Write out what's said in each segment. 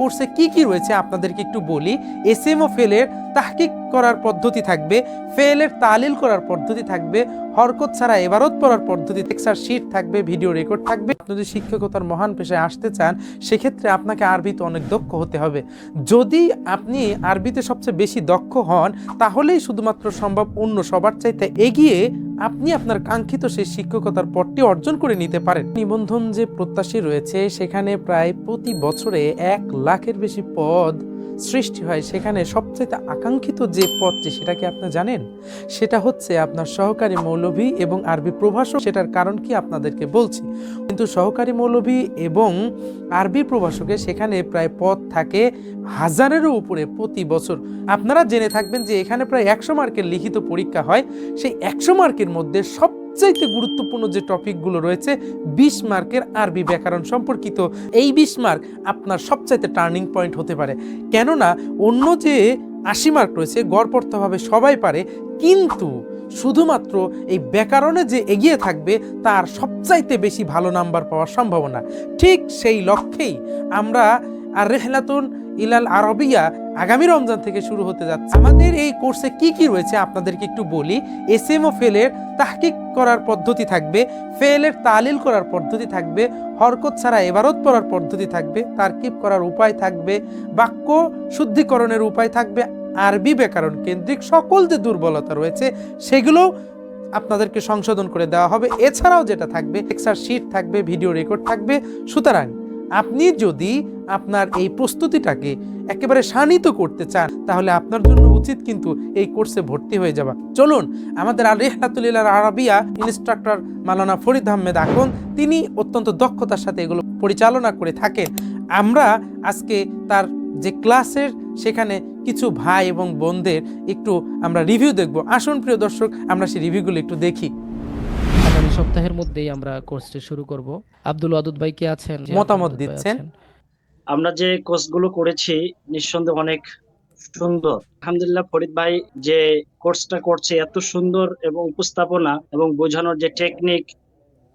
কোর্সে কি কি রয়েছে আপনাদেরকে একটু বলি। এস এম ও ফেলের তাহকিক করার পদ্ধতি থাকবে, ফেলের তালিল করার পদ্ধতি থাকবে, হরকত ছাড়া এবারত পড়ার পদ্ধতি, টেক্সার শিট থাকবে, ভিডিও রেকর্ড থাকবে। আপনি যদি শিক্ষকতার মহান পেশায় আসতে চান, সেক্ষেত্রে আপনাকে আরবিতে অনেক দক্ষ হতে হবে। যদি আপনি আরবিতে সবচেয়ে বেশি দক্ষ হন, তাহলেই শুধুমাত্র সম্ভব অন্য সবার চাইতে এগিয়ে আপনি আপনার কাঙ্ক্ষিত সেই শিক্ষকতার পদটি অর্জন করে নিতে পারেন। নিবন্ধন যে প্রত্যাশী রয়েছে, সেখানে প্রায় প্রতি বছরে এক লাখের বেশি পদ সৃষ্টি হয়, সেখানে সবচেয়ে আকাঙ্ক্ষিত যে পদটি সেটা কি আপনি জানেন? সেটা হচ্ছে আপনার সহকারী মৌলভী এবং আরবি প্রভাষক। সেটার কারণ কি আপনাদেরকে বলছি। কিন্তু সহকারী মৌলভী এবং আরবি প্রভাষকে সেখানে প্রায় পদ থাকে হাজারেরও উপরে প্রতি বছর। আপনারা জেনে থাকবেন যে এখানে প্রায় একশো মার্কের লিখিত পরীক্ষা হয়। সেই একশো মার্কের মধ্যে সবচাইতে গুরুত্বপূর্ণ যে টপিকগুলো রয়েছে, বিশ মার্কের আরবি ব্যাকরণ সম্পর্কিত। এই বিশ মার্ক আপনার সবচাইতে টার্নিং পয়েন্ট হতে পারে। কেননা, অন্য যে আশি মার্ক রয়েছে গড়পড়তাভাবে সবাই পারে, কিন্তু শুধুমাত্র এই ব্যাকরণে যে এগিয়ে থাকবে, তার সবচাইতে বেশি ভালো নাম্বার পাওয়ার সম্ভাবনা। ঠিক সেই লক্ষ্যেই আমরা আর রেহলাতুন ইলাল আরবিয়া আগামী রমজান থেকে শুরু হতে যাচ্ছে। আমাদের এই কোর্সে কি কি রয়েছে আপনাদেরকে একটু বলি। এস এম ও ফেলের তাহকিক করার পদ্ধতি থাকবে, ফেলের তালিল করার পদ্ধতি থাকবে, হরকত ছাড়া এবারত পড়ার পদ্ধতি থাকবে, তারকিব করার উপায় থাকবে, বাক্য শুদ্ধিকরণের উপায় থাকবে, আরবি ব্যাকরণ কেন্দ্রিক সকল যে দুর্বলতা রয়েছে, সেগুলো আপনাদেরকে সংশোধন করে দেওয়া হবে। এছাড়াও যেটা থাকবে, এক্সার শিট থাকবে, ভিডিও রেকর্ড থাকবে। সুতরাং আপনি যদি আপনার এই প্রস্তুতিটাকে একেবারে শানিত করতে চান তাহলে আপনার জন্য উচিত কিন্তু এই কোর্সে ভর্তি হয়ে যাওয়া। চলুন আমাদের আল রেহলাতুল্লাহ আরবিয়া ইনস্ট্রাক্টর মালানা ফরিদ আহমেদ আখন তিনি অত্যন্ত দক্ষতার সাথে এগুলো পরিচালনা করে থাকেন। আমরা আজকে তার যে ক্লাসের সেখানে কিছু ভাই এবং বোনদের একটু আমরা রিভিউ দেখব। আসুন প্রিয় দর্শক আমরা সেই রিভিউগুলো একটু দেখি। আগামী সপ্তাহের মধ্যেই আমরা কোর্সটি শুরু করব। আব্দুল ওয়াদুদ ভাই কি আছেন? মতামত দিচ্ছেন। আমরা যে কোর্সগুলো করেছি নিঃসন্দেহে অনেক সুন্দর। আলহামদুলিল্লাহ ফরিদ ভাই যে কোর্সটা করছে এত সুন্দর এবং উপস্থাপনা এবং বোঝানোর যে টেকনিক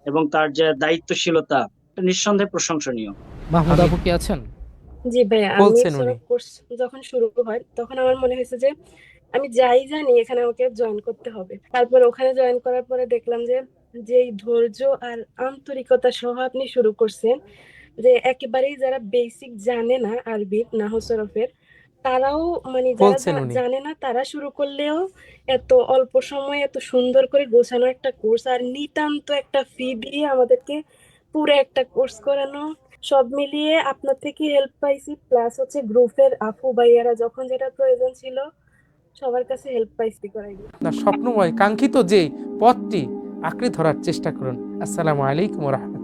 এবং তার যে দায়িত্বশীলতা নিঃসন্দেহে প্রশংসনীয়। মাহমুদ আবু কি আছেন? জি ভাইয়া আমি কোর্স যখন শুরু হয় তখন আমার মনে হয়েছে যে আমি যাই জানি এখানে আমাকে জয়েন করতে হবে। তারপর ওখানে জয়েন করার পরে দেখলাম যে যেই ধৈর্য আর আন্তরিকতা সহ আপনি শুরু করছেন যে একেবারেই যারা বেসিক জানে না আরবি নাহু সরফের তারাও মানে যারা। জানে না তারা শুরু করলেও এত অল্প সময়ে এত সুন্দর করে গোছানো একটা কোর্স আর নিতান্ত একটা ফি দিয়ে আমাদেরকে পুরো একটা কোর্স করানো সব মিলিয়ে আপনার থেকে হেল্প পাইছি। প্লাস হচ্ছে গ্রুপের আপু ভাইয়ারা যখন যেটা প্রয়োজন ছিল সবার কাছে হেল্প পাইছি করাই আপনার স্বপ্নময় কাঙ্ক্ষিত যে পথটি আঁকড়ে ধরার চেষ্টা করুন। আসসালামু আলাইকুম রহমতুল্লাহ।